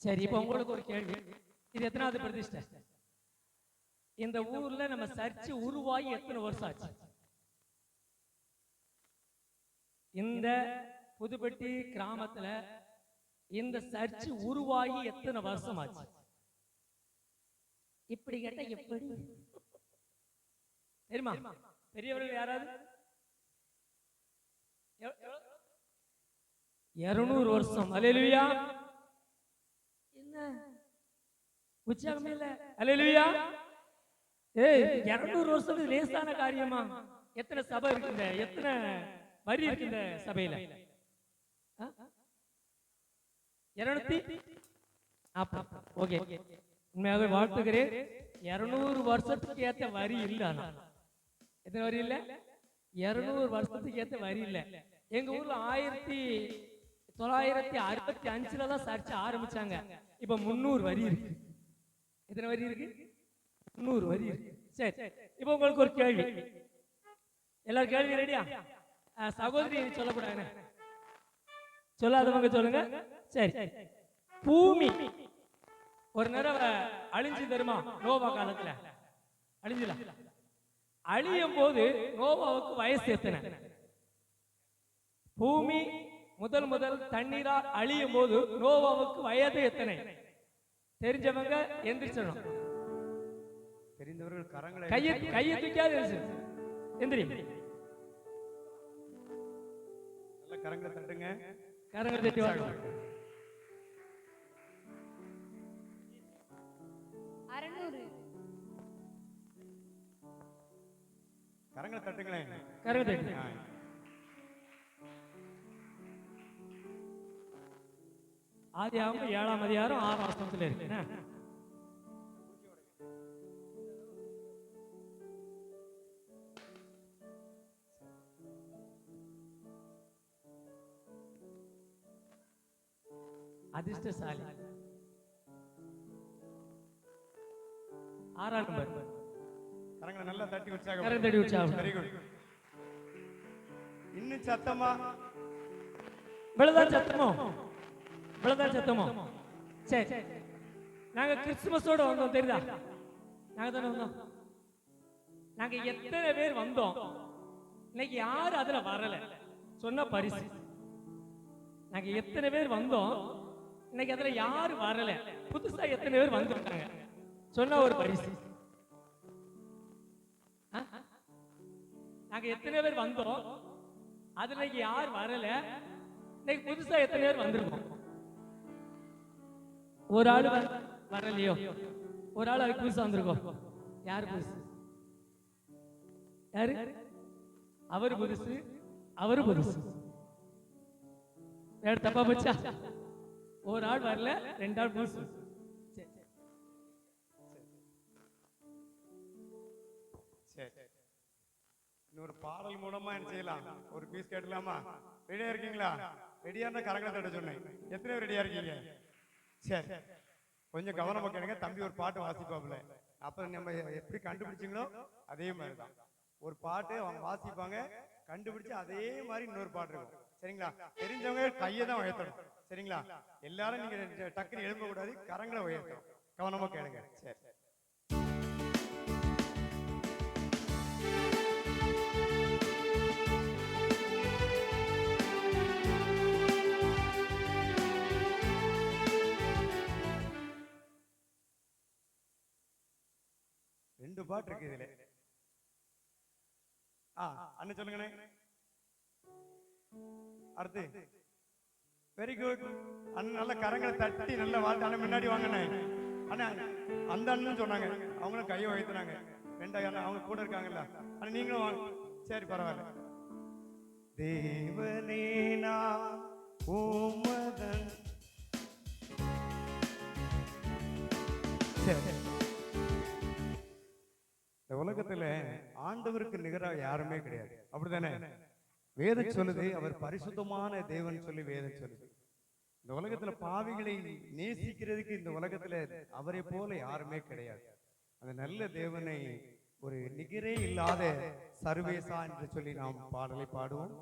சரி இப்போ உங்களுக்கு ஒரு கேள்வி. இது எத்தனாவது பிரதிஷ்டை? இந்த ஊர்ல நம்ம சர்ச்சு உருவாகி எத்தனை வருஷம் ஆச்சு? இந்த புதுப்பட்டி கிராமத்துல இந்த சர்ச் உருவாகி எத்தனை வருஷம் ஆச்சு? இப்படி கேட்டா எப்படி? தெரியுமா? பெரியவர்கள் யாராவது? இருநூறு வருஷம். அலையிலுயா என்ன உற்சாகமே இல்ல அலையிலுயா ஏய் இருநூறு வருஷம் லேசான காரியமா? எத்தனை சபை இருக்குங்க? எத்தனை வரி இருக்கு இந்த சபையில? இருநூத்தி ஓகே. உண்மையாகவே வாழ்த்துகிறேன். இருநூறு வருஷத்துக்கு ஏத்த வரி இல்ல எத்தனை வரி இல்ல? இருநூறு வருஷத்துக்கு ஏத்த வரி இல்ல. எங்க ஊர்ல ஆயிரத்தி தொள்ளாயிரத்தி அறுபத்தி அஞ்சுல தான் சர்ச்சை ஆரம்பிச்சாங்க. இப்ப முந்நூறு வரி இருக்கு. எத்தனை வரி இருக்கு? நூறு வரி இருக்கு. சரி இப்ப உங்களுக்கு ஒரு கேள்வி. எல்லாரும் கேள்வி ரெடியா சகோதரி சொல்லக்கூடாது சொல்லாதவங்க சொல்லுங்க. சரி. பூமி. ஒரு நேரம் அழிஞ்சு தருமா? நோவா காலத்துல. அழிஞ்சுல அழியும் போது நோவாவுக்கு வயசு எத்தனை? பூமி முதல் முதல் தண்ணீரா அழியும் போது நோவாவுக்கு வயது எத்தனை? தெரிஞ்சவங்க எந்திரிச்சிடணும். தெரிந்தவர்கள் கரங்களை கையை கையை தூக்காது. எந்திரி நல்ல கரங்களை தட்டுங்க. கரங்களை தட்டி வாங்க. கரங்களை தட்டுங்களேன். கரங்களை தட்டி. ஆ. ஆதியாகமம் ஏழாம் அதிகாரம் ஆறாம் வசனத்துல இருக்கு? அதிர்ஷ்டசாலி ஆறாம் நம்பர் கரங்களை நல்லா தட்டி உற்சாகம் கரம் தட்டி உற்சாகம். வெரி குட் இன்னும் சத்தமா இவ்வளவுதான் சத்தமோ இவ்வளவுதான் சத்தமோ? சரி. நாங்க கிறிஸ்துமஸோட வந்தோம் தெரியுதா? நாங்க தானே வந்தோம்? நாங்க எத்தனை பேர் வந்தோம்? இன்னைக்கு யாரு அதுல வரல. சொன்ன பரிசு. நாங்க எத்தனை பேர் வந்தோம்? இன்னைக்கு அதுல யாரு வரல. புதுசா எத்தனை பேர் வந்திருக்காங்க? சொன்ன ஒரு பரிசு. நாங்க எத்தனை பேர் வந்தோம்? அதுல யார் வரல. இன்னைக்கு புதுசா எத்தனை பேர் வந்திருக்கோம்? ஒரு ஆள் வரலையோ? ஒரு ஆள் அதுக்கு புதுசா வந்திருக்கோம் யார் புதுசு? யாரு? அவர் புதுசு. அவரு புதுசு. வேற தப்பா போச்சா? ஒரு ஆள் வரல ரெண்டு ஆள் புதுசு. சரி, இன்னொரு பாடல் மூலமா என்ன செய்யலாம்? ஒரு பீஸ் கேட்டலாமா? ரெடியா இருக்கீங்களா? ரெடியா இருந்தா கரங்களை தட்ட சொன்னேன். எத்தனை பேர் ரெடியா இருக்கீங்க. சரி கொஞ்சம் கவனமா கேளுங்க. தம்பி ஒரு பாட்டு வாசிப்பாப்புல. அப்ப நம்ம எப்படி கண்டுபிடிச்சீங்களோ அதே மாதிரி தான் ஒரு பாட்டு அவங்க வாசிப்பாங்க கண்டுபிடிச்சு அதே மாதிரி இன்னொரு பாட்டு இருக்கும். சரிங்களா? தெரிஞ்சவங்க கையை தான் உயர்த்தணும். சரிங்களா? எல்லாரும் நீங்க டக்குன்னு எழும்ப கூடாது கரங்களை உயர்த்தணும். கவனமா கேளுங்க. சரி. ரெண்டு பாட்டு இருக்கு இதுல. ஆ அண்ணன் சொல்லுங்கண்ணே. அடுத்து. வெரி குட் அண்ணன் நல்ல கரங்களை தட்டி நல்ல வாழ்த்து. அண்ணன் முன்னாடி வாங்கண்ணே. அண்ணா அந்த அண்ணன் சொன்னாங்க. அவங்களும் கையை உயர்த்துனாங்க. ரெண்டாயிரம் அண்ணன் அவங்க கூட இருக்காங்கல்ல. அண்ணா நீங்களும் வாங்க. சரி பரவாயில்ல. தேவனே நான் உமதன். சரி. உலகத்துல ஆண்டவருக்கு நிகராக யாருமே கிடையாது. அப்படிதானே? வேதம் சொல்லுது அவர் பரிசுத்தமான தேவன் சொல்லி வேதம் சொல்லுது. இந்த உலகத்துல பாவிகளை நேசிக்கிறதுக்கு இந்த உலகத்துல அவரை போல யாருமே கிடையாது. அந்த நல்ல தேவனை ஒரு நிகரே இல்லாத சர்வேசா என்று சொல்லி நாம் பாடலை பாடுவோம்.